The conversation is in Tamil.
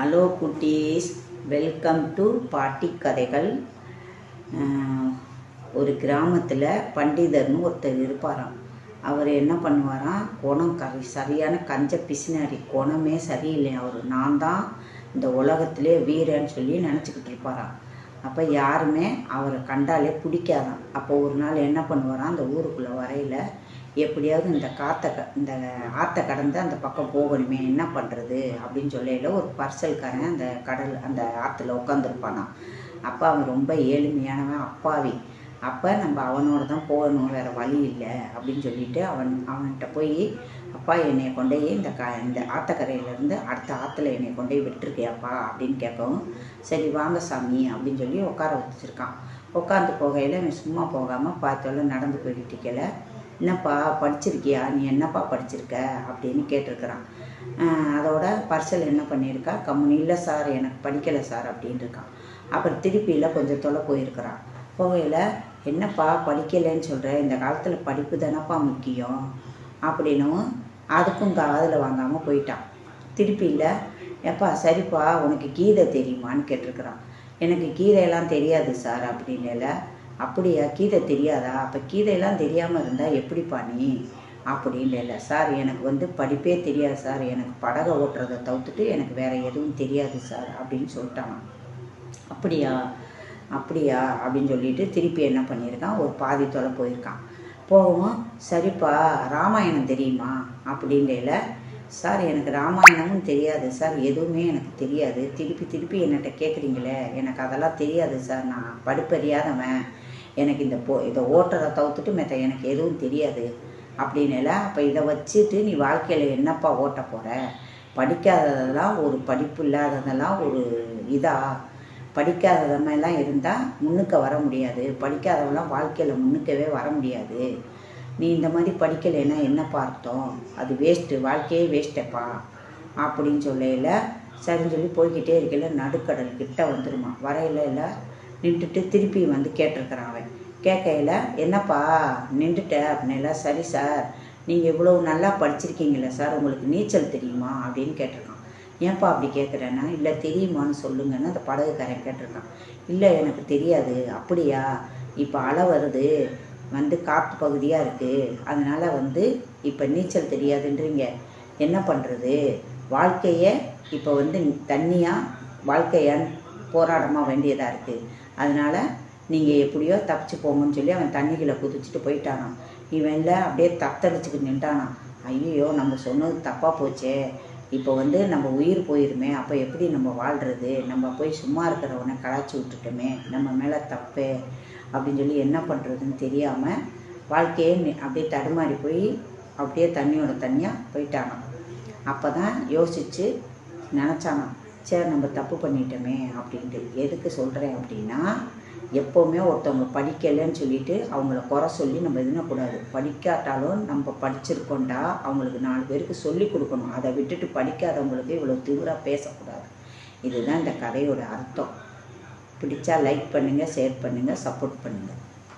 ஹலோ குட்டீஸ் வெல்கம் டு பாட்டி கதைகள் ஒரு கிராமத்தில் பண்டிதர்னு ஒருத்தர் இருப்பாராம். அவர் என்ன பண்ணுவாராம் குணம் கரை சரியான கஞ்ச பிசினாரி. குணமே சரியில்லை. அவர் நான் தான் இந்த உலகத்திலே வீரன்னு சொல்லி நினச்சிக்கிட்டு இருப்பாராம். அப்போ யாருமே அவரை கண்டாலே பிடிக்காதான் அப்போ ஒரு நாள் என்ன பண்ணுவாராம்? அந்த ஊருக்குள்ளே வரையில் எப்படியாவது இந்த காற்றை க இந்த ஆற்றை கடந்து அந்த பக்கம் போகணுமே என்ன பண்ணுறது அப்படின்னு சொல்லையில ஒரு பர்சல்காரன் அந்த கடல் அந்த ஆற்றுல உட்காந்துருப்பானான் அப்போ அவன் ரொம்ப ஏழ்மையானவன் அப்பாவி. அப்போ நம்ம அவனோட தான் போகணும் வேறு வழி இல்லை அப்படின்னு சொல்லிட்டு அவன் அவன்கிட்ட போய் அப்பா என்னை கொண்டு போய் இந்த க இந்த ஆற்றக்கரையிலேருந்து அடுத்த ஆற்றுல என்னை கொண்டு போய் விட்டுருக்கியாப்பா? அப்படின்னு கேட்கவும் சரி வாங்க சாமி அப்படின்னு சொல்லி உட்கார வச்சுருக்கான். உட்காந்து போகையில் அவன் சும்மா போகாமல் பார்த்தோல நடந்து போய்கிட்டு இருக்கல என்னப்பா படிச்சிருக்கியா? நீ என்னப்பா படிச்சிருக்க? அப்படின்னு கேட்டிருக்கிறான். அதோட பர்சல் என்ன பண்ணியிருக்கா? கம்முனி இல்லை சார் எனக்கு படிக்கலை சார் அப்படின்னு இருக்கான். அப்புறம் திருப்பியில் கொஞ்சம் தொலை போயிருக்கிறான். போகையில் என்னப்பா படிக்கலைன்னு சொல்கிற இந்த காலத்தில் படிப்பு தானப்பா முக்கியம்? அப்படின்னும் அதுக்கும் காதில் வாங்காமல் போயிட்டான். திருப்பியில் எப்பா சரிப்பா உனக்கு கீதை தெரியுமான்னு கேட்டிருக்கிறான். எனக்கு கீதையெல்லாம் தெரியாது சார் அப்படின்னல அப்படியா? கீதை தெரியாதா? அப்போ கீதையெல்லாம் தெரியாமல் இருந்தால் எப்படிப்பா நீ? அப்படின்னு இல்லை. சார் எனக்கு வந்து படிப்பே தெரியாது சார். எனக்கு படகை ஓட்டுறதை தவிர்த்துட்டு எனக்கு வேறு எதுவும் தெரியாது சார் அப்படின்னு சொல்லிட்டான். அப்படியா? அப்படியா? அப்படின்னு சொல்லிட்டு திருப்பி என்ன பண்ணியிருக்கான்? ஒரு பாதி தொலை போயிருக்கான். போகவும் சரிப்பா ராமாயணம் தெரியுமா? அப்படின்ல சார் எனக்கு ராமாயணமும் தெரியாது சார். எதுவுமே எனக்கு தெரியாது. திருப்பி திருப்பி என்னட்ட கேட்குறீங்களே எனக்கு அதெல்லாம் தெரியாது சார். நான் படிப்பறியாதவன். எனக்கு இந்த போ இதை ஓட்டுறதை தவிர்த்துட்டு மெத்த எனக்கு எதுவும் தெரியாது. அப்படின்னல அப்போ இதை வச்சுட்டு நீ வாழ்க்கையில் என்னப்பா ஓட்ட போகிற படிக்காததெல்லாம் ஒரு படிப்பு இல்லாததெல்லாம் ஒரு இதா? படிக்காததெல்லாம் இருந்தால் முன்னுக்க வர முடியாது. படிக்காதவெல்லாம் வாழ்க்கையில் முன்னுக்கவே வர முடியாது. நீ இந்த மாதிரி படிக்கலைன்னா என்னப்பா அர்த்தம்? அது வேஸ்ட்டு வாழ்க்கையே வேஸ்ட்டப்பா அப்படின்னு சொல்லையில் சரின்னு சொல்லி போய்கிட்டே இருக்கையில் நடுக்கடல் கிட்ட வந்துருமா? வரையில இல்லை நின்றுட்டு திருப்பி வந்து கேட்டிருக்கிறான் அவன். கேட்கையில் என்னப்பா நின்றுட்ட? அப்படின்னா சரி சார் நீங்கள் இவ்வளோ நல்லா படிச்சிருக்கீங்களே சார் உங்களுக்கு நீச்சல் தெரியுமா? அப்படின்னு கேட்டிருக்கான். ஏன்ப்பா அப்படி கேட்குறேன்னா? இல்லை தெரியுமான்னு சொல்லுங்கன்னு அந்த படகுக்காரன் கேட்டிருக்கான். இல்லை எனக்கு தெரியாது. அப்படியா? இப்போ அலை வருது. வந்து காற்று பகுதியாக இருக்குது அதனால் வந்து இப்போ நீச்சல் தெரியாதுன்றீங்க. என்ன பண்ணுறது வாழ்க்கையை இப்போ வந்து தண்ணியாக வாழ்க்கையான்னு போராடமாக வேண்டியதாக இருக்குது அதனால் நீங்கள் எப்படியோ தப்பிச்சு போங்கன்னு சொல்லி அவன் தண்ணிகளை குதிச்சுட்டு போயிட்டானான் இவன் இல்லை அப்படியே தத்தளிச்சுக்கிட்டு நின்ட்டானான் ஐயோ நம்ம சொன்னது தப்பாக போச்சே. இப்போ வந்து நம்ம உயிர் போயிருமே அப்போ எப்படி நம்ம வாழ்கிறது நம்ம போய் சும்மா இருக்கிறவனை கலாச்சி விட்டுட்டோமே நம்ம மேலே தப்பே அப்படின்னு சொல்லி என்ன பண்ணுறதுன்னு தெரியாமல் வாழ்க்கையே அப்படியே தடுமாறி போய் அப்படியே தண்ணியோட தண்ணியாக போயிட்டானான் அப்போ தான் யோசித்து நினச்சானான் சரி நம்ம தப்பு பண்ணிட்டோமே அப்படின்ட்டு எதுக்கு சொல்கிறேன் அப்படின்னா எப்போவுமே ஒருத்தவங்க படிக்கலைன்னு சொல்லிட்டு அவங்கள குறை சொல்லி நம்ம எதுனக்கூடாது படிக்காட்டாலும் நம்ம படிச்சிருக்கோண்டா அவங்களுக்கு நாலு பேருக்கு சொல்லி கொடுக்கணும். அதை விட்டுட்டு படிக்காதவங்களுக்கு இவ்வளோ தீவிரம் பேசக்கூடாது. இதுதான் இந்த கதையோட அர்த்தம். பிடிச்சா லைக் பண்ணுங்கள் ஷேர் பண்ணுங்கள் சப்போர்ட் பண்ணுங்கள்